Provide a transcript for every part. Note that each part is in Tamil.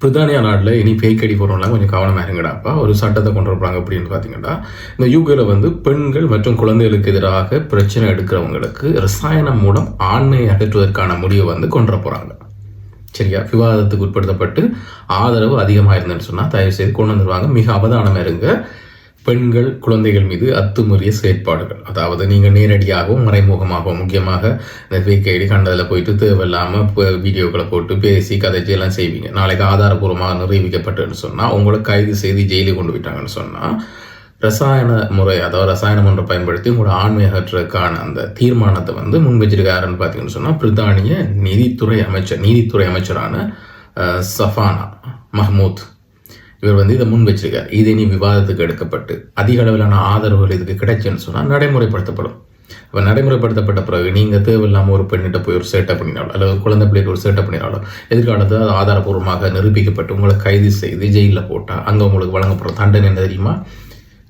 பிரித்தானியா நாட்டில் இனி பேய்க்கடி போகிறவங்களாம் கொஞ்சம் கவனமாக இருங்கடாப்பா ஒரு சட்டத்தை கொண்டு வரப்பாங்க அப்படின்னு பார்த்தீங்கன்னா இந்த யூகேல வந்து பெண்கள் மற்றும் குழந்தைகளுக்கு எதிராக பிரச்சனை எடுக்கிறவங்களுக்கு ரசாயனம் மூலம் ஆண்மையை அகற்றுவதற்கான முடிவை வந்து கொண்டு வர போகிறாங்க சரியா? விவாதத்துக்கு உட்படுத்தப்பட்டு ஆதரவு அதிகமாக இருந்தேன்னு சொன்னால் தயவு செய்து கொண்டு வந்துருவாங்க. மிக அவதானமாக இருங்க. பெண்கள் குழந்தைகள் மீது அத்துமீறிய செயற்பாடுகள். அதாவது நீங்கள் நேரடியாகவும் மறைமுகமாகவும் முக்கியமாக இந்த ஃபேக் ஐடி கண்டதில் போயிட்டு தேவையில்லாமல் வீடியோக்களை போட்டு பேசி கதைச்சி எல்லாம் செய்வீங்க. நாளைக்கு ஆதாரபூர்வமாக நிரூபிக்கப்பட்டுன்னு சொன்னால் உங்களை கைது செய்து ஜெயிலுக்கு கொண்டு போயிட்டாங்கன்னு சொன்னால் ரசாயன முறை அதாவது ரசாயன முறை பயன்படுத்தி உங்களோட ஆண்மை அந்த தீர்மானத்தை வந்து முன் வச்சிருக்காருன்னு பார்த்தீங்கன்னு சொன்னால் பிரித்தானிய நீதித்துறை அமைச்சர் நீதித்துறை அமைச்சரான சஃபானா மஹமூத் இவர் வந்து இதை முன் வச்சிருக்கார். இது இனி விவாதத்துக்கு எடுக்கப்பட்டு அதிக அளவிலான ஆதரவுகள் இதுக்கு கிடைச்சுன்னு சொன்னால் நடைமுறைப்படுத்தப்படும். அப்போ நடைமுறைப்படுத்தப்பட்ட பிறகு நீங்கள் தேவையில்லாமல் ஒரு பெண்ணிட்ட போய் ஒரு சேட்டை பண்ணினாலும் அல்லது ஒரு குழந்தை பிள்ளைக்கு ஒரு சேட்டை பண்ணினாலும் எதிர்காலத்தில் அது ஆதாரபூர்வமாக நிரூபிக்கப்பட்டு உங்களை கைது செய்து ஜெயிலில் போட்டால் அங்கே உங்களுக்கு வழங்கப்படுற தண்டனை என்ன தெரியுமா?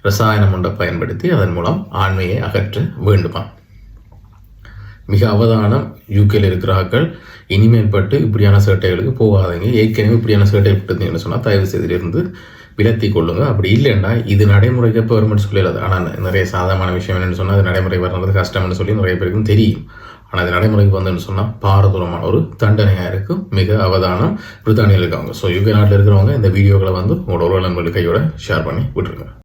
ரசாயனம் ஒன்றை பயன்படுத்தி அதன் மூலம் ஆண்மையை அகற்ற வேண்டுமா? மிக அவதானம் யூகேல இருக்கிறார்கள். இனிமேல் பட்டு இப்படியான சேட்டைகளுக்கு போகாதீங்க. ஏற்கனவே இப்படியான சேட்டைகள் விட்டுருந்தீங்கன்னு சொன்னால் தயவு செய்திலிருந்து விலத்தி கொள்ளுங்க. அப்படி இல்லைன்னா இது நடைமுறைக்கு கவர்மெண்ட் வரும்னு சொல்லலாது ஆனால் நிறைய சாதாரண விஷயம் என்னென்னு சொன்னால் அது நடைமுறை வர்றது கஷ்டம்னு சொல்லி நிறைய பேருக்கும் தெரியும். ஆனால் அது நடைமுறைக்கு வந்ததுன்னு சொன்னால் பாரதூரமான ஒரு தண்டனையாக இருக்கும் மிக அவதானம். பிரித்தானியில் இருக்கவங்க. ஸோ யூகே நாட்டில் இருக்கிறவங்க இந்த வீடியோக்களை வந்து உங்களோட உறவு நண்பர்கள் கையோட ஷேர் பண்ணி விட்டுருங்க.